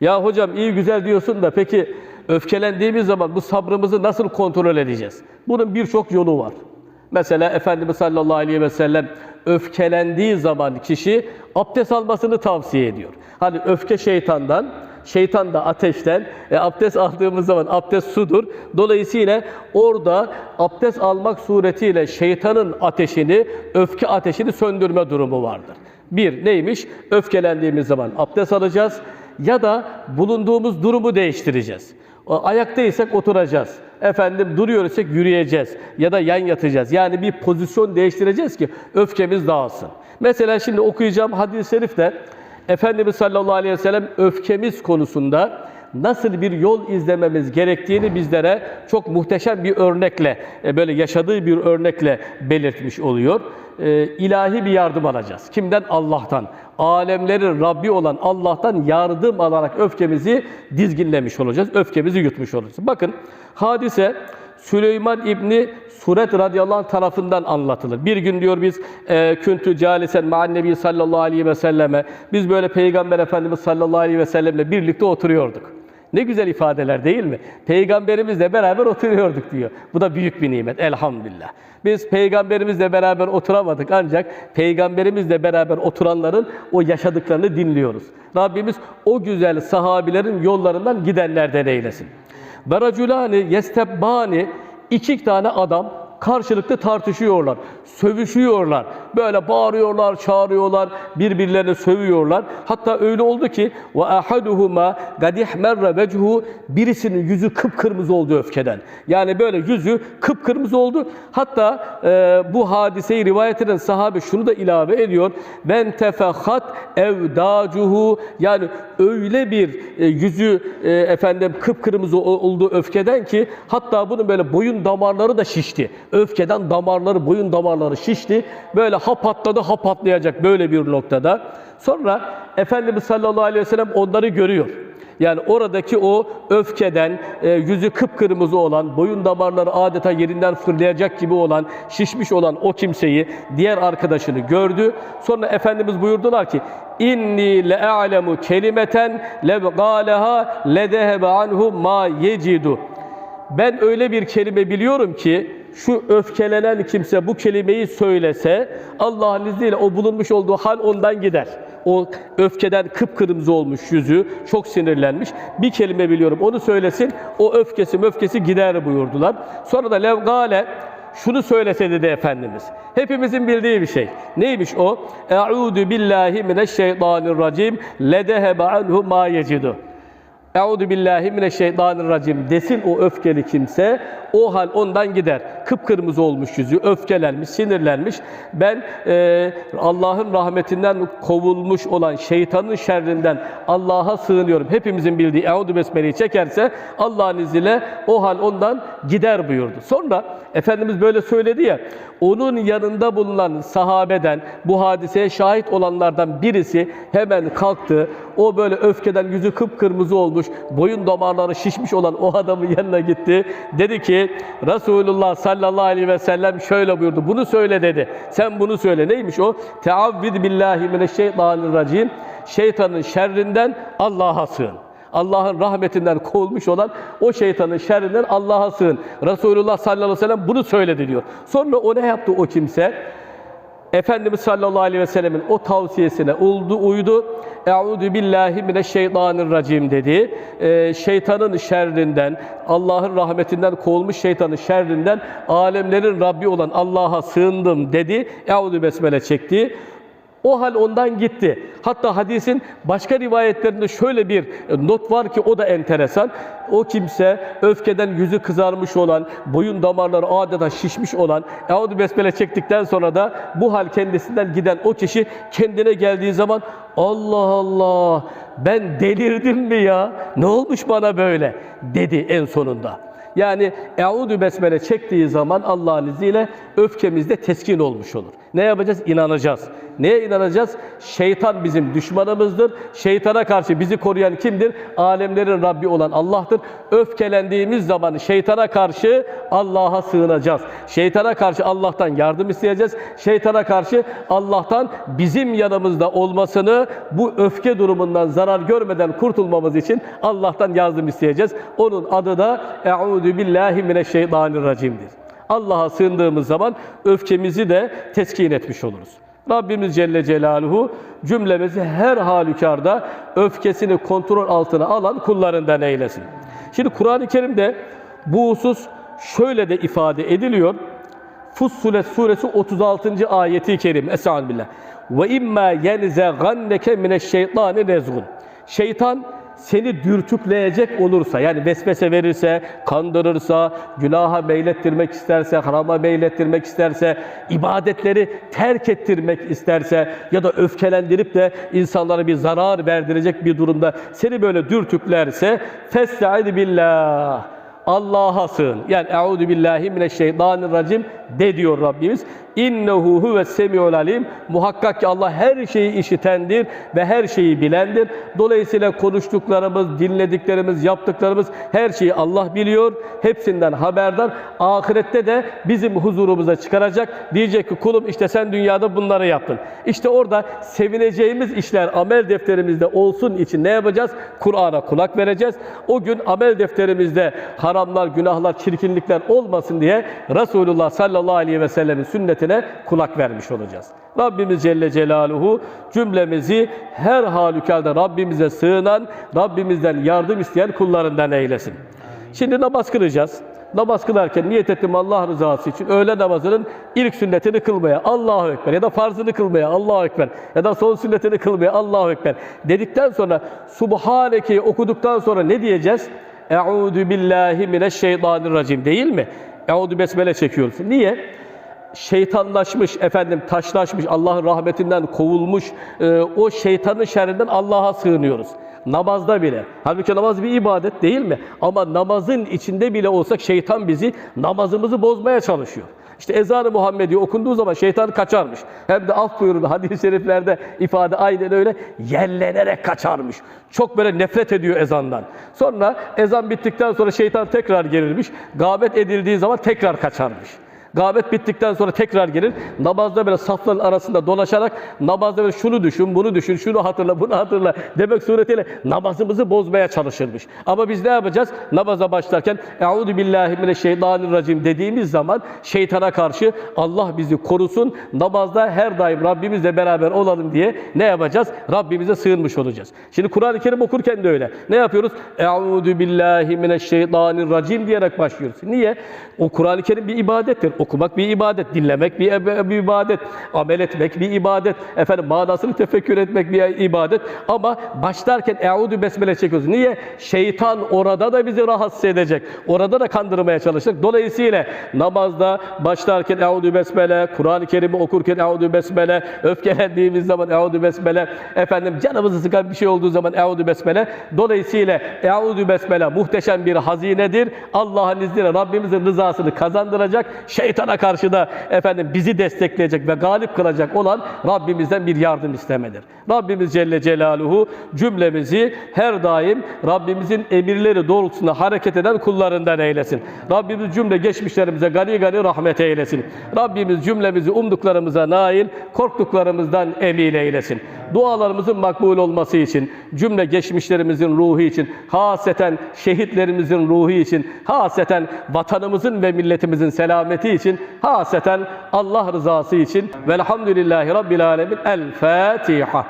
Ya hocam iyi güzel diyorsun da peki öfkelendiğimiz zaman bu sabrımızı nasıl kontrol edeceğiz? Bunun birçok yolu var. Mesela Efendimiz sallallahu aleyhi ve sellem öfkelendiği zaman kişi abdest almasını tavsiye ediyor. Hani öfke şeytandan, şeytan da ateşten. E, abdest aldığımız zaman abdest sudur. Dolayısıyla orada abdest almak suretiyle şeytanın ateşini, öfke ateşini söndürme durumu vardır. Bir neymiş? Öfkelendiğimiz zaman abdest alacağız ya da bulunduğumuz durumu değiştireceğiz. Ayaktaysak oturacağız. Efendim duruyorsak yürüyeceğiz ya da yan yatacağız. Yani bir pozisyon değiştireceğiz ki öfkemiz dağılsın. Mesela şimdi okuyacağım hadis-i şerifte Efendimiz sallallahu aleyhi ve sellem öfkemiz konusunda nasıl bir yol izlememiz gerektiğini bizlere çok muhteşem bir örnekle, e, böyle yaşadığı bir örnekle belirtmiş oluyor. E, İlahi bir yardım alacağız. Kimden? Allah'tan. Alemlerin Rabbi olan Allah'tan yardım alarak öfkemizi dizginlemiş olacağız. Öfkemizi yutmuş olacağız. Bakın hadise Süleyman İbni Suret radıyallahu anh tarafından anlatılır. Bir gün diyor biz e, küntü calisen ma'an nebi sallallahu aleyhi ve selleme biz böyle Peygamber Efendimiz sallallahu aleyhi ve sellemle birlikte oturuyorduk. Ne güzel ifadeler değil mi? Peygamberimizle beraber oturuyorduk diyor. Bu da büyük bir nimet elhamdülillah. Biz peygamberimizle beraber oturamadık ancak peygamberimizle beraber oturanların o yaşadıklarını dinliyoruz. Rabbimiz o güzel sahabilerin yollarından gidenlerden eylesin. Ve raculani yestebbani iki tane adam karşılıklı tartışıyorlar, sövüşüyorlar. Böyle bağırıyorlar, çağırıyorlar, birbirlerine sövüyorlar. Hatta öyle oldu ki ve ahaduhuma gadihmerre vechuhu birisinin yüzü kıpkırmızı oldu öfkeden. Yani böyle yüzü kıpkırmızı oldu. Hatta e, bu hadiseyi rivayet eden sahabe şunu da ilave ediyor. Ben tefehat evdacuhu yani öyle bir e, yüzü e, efendim kıpkırmızı oldu öfkeden ki hatta bunun böyle boyun damarları da şişti. Öfkeden damarları, boyun damarları şişti. Böyle ha patladı ha patlayacak böyle bir noktada. Sonra Efendimiz sallallahu aleyhi ve sellem onları görüyor. Yani oradaki o öfkeden e, yüzü kıpkırmızı olan, boyun damarları adeta yerinden fırlayacak gibi olan, şişmiş olan o kimseyi, diğer arkadaşını gördü. Sonra Efendimiz buyurdular ki: "İnni le'alemu kelimeten lev gâleha ledehebe anhu ma yecidu." Ben öyle bir kelime biliyorum ki şu öfkelenen kimse bu kelimeyi söylese Allah'ın izniyle o bulunmuş olduğu hal ondan gider. O öfkeden kıpkırmızı olmuş yüzü, çok sinirlenmiş. Bir kelime biliyorum onu söylesin, o öfkesi öfkesi gider buyurdular. Sonra da levgale şunu söylese dedi Efendimiz. Hepimizin bildiği bir şey. Neymiş o? Eûzü billahi mineşşeytanirracim ledehebe anhu ma yecidu. Euzu billahi mineşşeytanirracim desin o öfkeli kimse o hal ondan gider. Kıpkırmızı olmuş yüzü, öfkelenmiş, sinirlenmiş. Ben e, Allah'ın rahmetinden kovulmuş olan şeytanın şerrinden Allah'a sığınıyorum. Hepimizin bildiği Euzu besmeleyi çekerse Allah'ın izniyle o hal ondan gider buyurdu. Sonra Efendimiz böyle söyledi ya, onun yanında bulunan sahabeden, bu hadiseye şahit olanlardan birisi hemen kalktı. O böyle öfkeden yüzü kıpkırmızı olmuş, boyun damarları şişmiş olan o adamın yanına gitti. Dedi ki, Resulullah sallallahu aleyhi ve sellem şöyle buyurdu, bunu söyle dedi. Sen bunu söyle. Neymiş o? Teavvid billahi mineşşeytanirracim. Şeytanın şerrinden Allah'a sığın. Allah'ın rahmetinden kovulmuş olan o şeytanın şerrinden Allah'a sığın. Resulullah sallallahu aleyhi ve sellem bunu söyledi diyor. Sonra o ne yaptı o kimse? Efendimiz sallallahu aleyhi ve sellemin o tavsiyesine uydu, uydu. Euzu billahi mineşşeytanirracim dedi. Ee, şeytanın şerrinden, Allah'ın rahmetinden kovulmuş şeytanın şerrinden alemlerin Rabbi olan Allah'a sığındım dedi. Euzu besmele çekti. O hal ondan gitti. Hatta hadisin başka rivayetlerinde şöyle bir not var ki o da enteresan. O kimse öfkeden yüzü kızarmış olan, boyun damarları adeta şişmiş olan, Euzu Besmele çektikten sonra da bu hal kendisinden giden o kişi kendine geldiği zaman Allah Allah ben delirdim mi ya? Ne olmuş bana böyle? dedi en sonunda. Yani Euzu Besmele çektiği zaman Allah'ın izniyle öfkemizde teskin olmuş olur. Ne yapacağız? İnanacağız. Neye inanacağız? Şeytan bizim düşmanımızdır. Şeytana karşı bizi koruyan kimdir? Alemlerin Rabbi olan Allah'tır. Öfkelendiğimiz zaman şeytana karşı Allah'a sığınacağız. Şeytana karşı Allah'tan yardım isteyeceğiz. Şeytana karşı Allah'tan bizim yanımızda olmasını bu öfke durumundan zarar görmeden kurtulmamız için Allah'tan yardım isteyeceğiz. Onun adı da Eûzü billahi mineşşeytanirracim'dir. Allah'a sığındığımız zaman öfkemizi de teskin etmiş oluruz. Rabbimiz Celle Celaluhu cümlemizi her halükarda öfkesini kontrol altına alan kullarından eylesin. Şimdi Kur'an-ı Kerim'de bu husus şöyle de ifade ediliyor. Fussilet suresi 36. ayeti kerim. Estağfirullah. Ve imma yenzeğanneke mineşşeytani nezgun. Şeytan seni dürtükleyecek olursa yani vesvese verirse, kandırırsa, günaha meylettirmek isterse, harama meylettirmek isterse, ibadetleri terk ettirmek isterse ya da öfkelendirip de insanlara bir zarar verdirecek bir durumda seni böyle dürtüklerse festa'id billah. Allah'a sığın. Yani Euzu billahi mineşşeytanirracim de diyor Rabbimiz. İnnehu huves semiul alim. Muhakkak ki Allah her şeyi işitendir ve her şeyi bilendir. Dolayısıyla konuştuklarımız, dinlediklerimiz, yaptıklarımız her şeyi Allah biliyor. Hepsinden haberdar. Ahirette de bizim huzurumuza çıkaracak. Diyecek ki kulum işte sen dünyada bunları yaptın. İşte orada sevineceğimiz işler amel defterimizde olsun için ne yapacağız? Kur'an'a kulak vereceğiz. O gün amel defterimizde haramlar, günahlar, çirkinlikler olmasın diye Resulullah sallallahu aleyhi ve sellemin sünnetine kulak vermiş olacağız. Rabbimiz Celle Celaluhu cümlemizi her halükarda Rabbimize sığınan, Rabbimizden yardım isteyen kullarından eylesin. Şimdi namaz kılacağız. Namaz kılarken niyet ettim Allah rızası için öğle namazının ilk sünnetini kılmaya Allahu Ekber ya da farzını kılmaya Allahu Ekber ya da son sünnetini kılmaya Allahu Ekber dedikten sonra Subhaneke'yi okuduktan sonra ne diyeceğiz? Euzu billahi mineşşeytanirracim değil mi? Euzu besmele çekiyoruz. Niye? şeytanlaşmış, efendim taşlaşmış, Allah'ın rahmetinden kovulmuş e, o şeytanın şerrinden Allah'a sığınıyoruz. Namazda bile. Halbuki namaz bir ibadet değil mi? Ama namazın içinde bile olsak şeytan bizi namazımızı bozmaya çalışıyor. İşte ezan-ı Muhammedi okunduğu zaman şeytan kaçarmış. Hem de af buyurdu hadis-i şeriflerde ifade aynen öyle yerlenerek kaçarmış. Çok böyle nefret ediyor ezandan. Sonra ezan bittikten sonra şeytan tekrar gelirmiş. Gâbet edildiği zaman tekrar kaçarmış. Gâbet bittikten sonra tekrar gelir. Namazda böyle safların arasında dolaşarak namazda böyle şunu düşün, bunu düşün, şunu hatırla, bunu hatırla demek suretiyle namazımızı bozmaya çalışırmış. Ama biz ne yapacağız? Namaza başlarken Euzu billahi mineşşeytanirracim dediğimiz zaman şeytana karşı Allah bizi korusun. Namazda her daim Rabbimizle beraber olalım diye ne yapacağız? Rabbimize sığınmış olacağız. Şimdi Kur'an-ı Kerim okurken de öyle. Ne yapıyoruz? Euzu billahi mineşşeytanirracim diyerek başlıyoruz. Niye? O Kur'an-ı Kerim bir ibadettir. Okumak bir ibadet, dinlemek bir, bir ibadet, amel etmek bir ibadet, efendim manasını tefekkür etmek bir ibadet. Ama başlarken Eûdü Besmele çekiyoruz. Niye? Şeytan orada da bizi rahatsız edecek. Orada da kandırmaya çalışacak. Dolayısıyla namazda başlarken Eûdü Besmele, Kur'an-ı Kerim'i okurken Eûdü Besmele, öfkelendiğimiz zaman Eûdü Besmele, efendim canımızı sıkan bir şey olduğu zaman Eûdü Besmele. Dolayısıyla Eûdü Besmele muhteşem bir hazinedir. Allah'ın izniyle Rabbimizin rızasını kazandıracak. Şeytana karşı da efendim bizi destekleyecek ve galip kılacak olan Rabbimizden bir yardım istemedir. Rabbimiz Celle Celaluhu cümlemizi her daim Rabbimizin emirleri doğrultusunda hareket eden kullarından eylesin. Rabbimiz cümle geçmişlerimize gani gani rahmet eylesin. Rabbimiz cümlemizi umduklarımıza nail, korktuklarımızdan emin eylesin. Dualarımızın makbul olması için, cümle geçmişlerimizin ruhu için, haseten şehitlerimizin ruhu için, haseten vatanımızın ve milletimizin selameti için, haseten Allah rızası için. Velhamdülillahi Rabbil Alemin. El Fatiha.